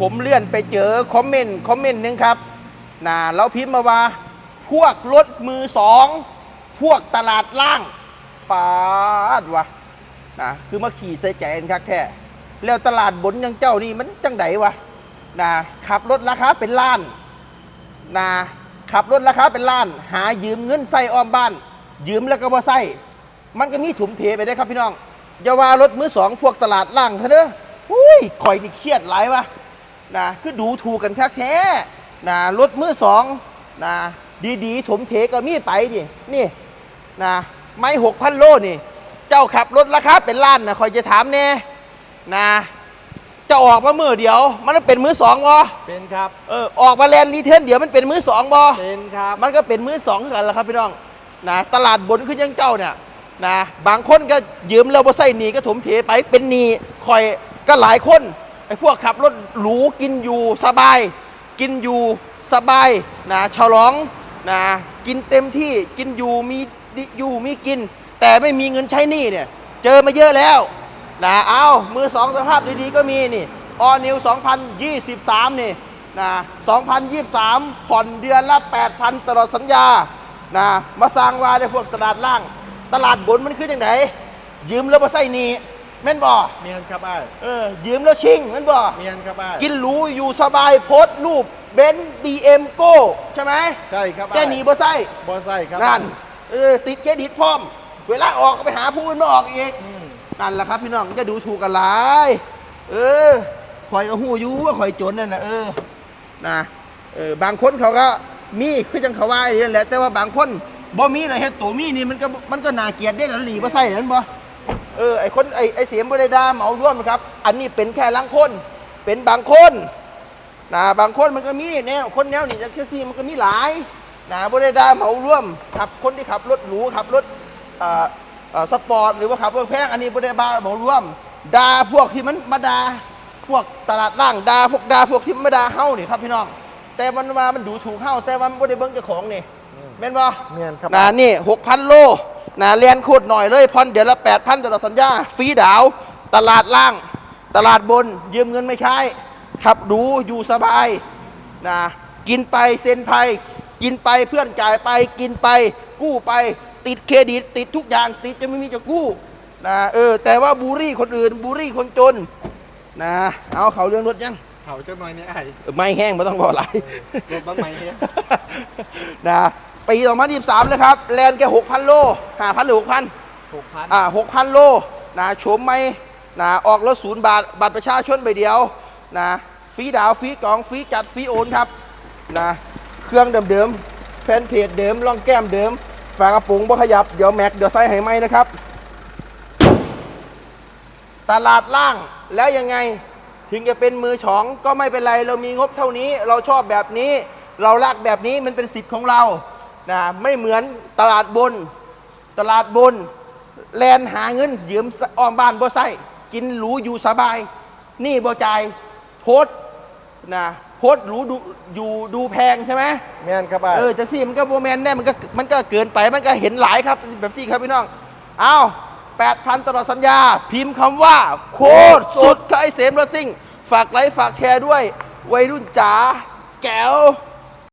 ผมเลื่อนไปเจอคอมเมนต์คอมเมนต์หนึงครับนะเราพิมพ์มาว่า พวกรถมือสอง พวกตลาดล่างปาดวะนะคือมาขี่ใส่ใจนครับแค่แล้วตลาดบนยังเจ้านี่มันจังไดวะนะขับรถราคาเป็นล้านนะขับรถราคาเป็นล้าน หายืมเงินใส่อ้อมบ้าน ยืมแล้วก็บ่ใส่มันก็มีถุมเทไปได้ครับพี่น้องอย่าว่ารถมือสองพวกตลาดล่างเถอะเด้ออุ้ยคอยนี่เครียดหลายวะ นะคือดูถูกกันคักแท้นะรถมือสองนะดีๆ ถมเทก็มีไปดินี่นะไม่หกพันโลนี่ เจ้าขับรถราคาเป็นล้านนะคอยจะถามแน่นะจะออกมามือเดียว มันเป็นมือสองวะเป็นครับ เออออกมาแลนด์รีเทนเดี๋ยวมันเป็นมือสองบอเป็นครับ มันก็เป็นมือสองคือกันแหละครับพี่น้องนะตลาดบนคือยังเจ้าเนี่ยนะบางคนก็ยืมแล้วบ่ใส่หนีก็ถมเทไปเป็นหนีคอยก็หลายคน ไอ้พวกขับรถหรูกินอยู่สบาย กินอยู่สบายนะฉลองนะกินเต็มที่กินอยู่มีอยู่มีกิน แต่ไม่มีเงินใช้หนี้เนี่ยเจอมาเยอะแล้วนะเอามือสองสภาพดีๆก็มีนี่ออนิว2023 นี่นะ2023 ผ่อนเดือนละ 8,000 ตลอดสัญญานะมาสร้างว่าได้พวกตลาดล่าง ตลาดบนมันคืออย่างไหนยืมแล้วมาใส่หนี้ แม่นบ่เมียนครับไอ้ายเออยืมแล้วชิงแม่นบ่เมียนครับไอ้ายกินหรูอยู่สบายโพสต์รูปเบนซ์บีเอ็มโก้ใช่ไหมใช่ครับแกหนีบ่ใส่บอไซครับนั่นเออติดเครดิตพร้อม เวลาออกก็ไปหาผู้อื่นมาออกอีกอืมนั่นแหละครับพี่น้องจะดูถูกกันหลายเออข่อยก็หูอยู่ว่าข่อยจนนั่นนะเออนะเออบางคนเขาก็มีคือจังเขาว่าอย่างนั้นแหละแต่ว่าบางคนบ่มีเลยเฮ็ดตัวมีนี่มันก็มันก็น่าเกลียดได้แล้วหลีบ่ใส่นั่นบ่ เออไอคนไอไอเสียมบ่ได้ด่าเหมาร่วมครับ อันนี้เป็นแค่ลังคนเป็นบางคนนะบางคนมันก็มีแนวคนแนวนี่จังซี่มันก็มีหลายนะบ่ได้ด่าเหมาร่วมขับคนที่ขับรถหรูขับรถอ่อเอ่สปอร์ตหรือว่าขับรถแพงอันนี้บ่ได้บ้าร่วมดาพวกที่มันมาดาพวกตลาดล่างดาพวกดาพวกที่มันมาดาเฮานี่ครับพี่น้อง แต่มันมามันดูถูกเฮาแต่ว่ามันบ่ได้เบิ่งเจ้าของนี่ แม่นบ่เมียนครับนะนี่6,000โลนะเรียนโคตรหน่อยเลยผ่อนเดือนละ8,000ตลอดสัญญาฟรีดาว ตลาดล่าง ตลาดบน ยืมเงินไม่ใช้ขับดูอยู่สบายนะกินไปเซ็นไปกินไปเพื่อนจ่ายไปกินไป กู้ไป ติดเครดิต ติดทุกอย่างติดจะไม่มีจะกู้นะเออแต่ว่าบูรี่คนอื่นบูรี่คนจนนะเอาเขาเรื่องรถยังเขาเจ้าน้อยนี่ไอ้ายเออไม่แห้งไม่ต้องบอกอะไรรถบ้างไหมเนี่ยนะ ปี 2023 เลยครับ แลนแค่6,000 โล 5,000 หรือ 6,000 หกพันอ่า6,000 โลนะโฉมไม่นะออกรถศูนย์บาท บัตรประชาชนใบเดียวนะฟรีดาวฟรีกล่องฟรีจัดฟรีโอนครับนะเครื่องเดิมๆแฟนเพจเดิมล่องแก้มเดิม ฝากระปุงบ่ขยับ เดี๋ยวแม็ก เดี๋ยวไซส์ให้ไหมนะครับ ตลาดล่างแล้วยังไง ถึงจะเป็นมือฉองก็ไม่เป็นไร เรามีงบเท่านี้ เราชอบแบบนี้ เรารักแบบนี้มันเป็นสิทธิ์ของเรา นะไม่เหมือนตลาดบน ตลาดบน แลนหาเงินยืมอ้อมบ้านบ่ใส่กินหรูอยู่สบาย นี่บ่จ่ายโพสต์นะโพสต์หรูดูอยู่ดูแพงใช่ไหมเมียนครับไอ้ายเออจะซี่มันก็โบแมนแน่มันก็มันก็เกินไปมันก็เห็นหลายครับแบบซี่ครับพี่น้องเอาแปดพันตลอดสัญญา พิมพ์คำว่า โคตรสุดกับไอเสมรถซิ่ง ฝากไลค์ฝากแชร์ด้วย วัยรุ่นจ๋าแก้ว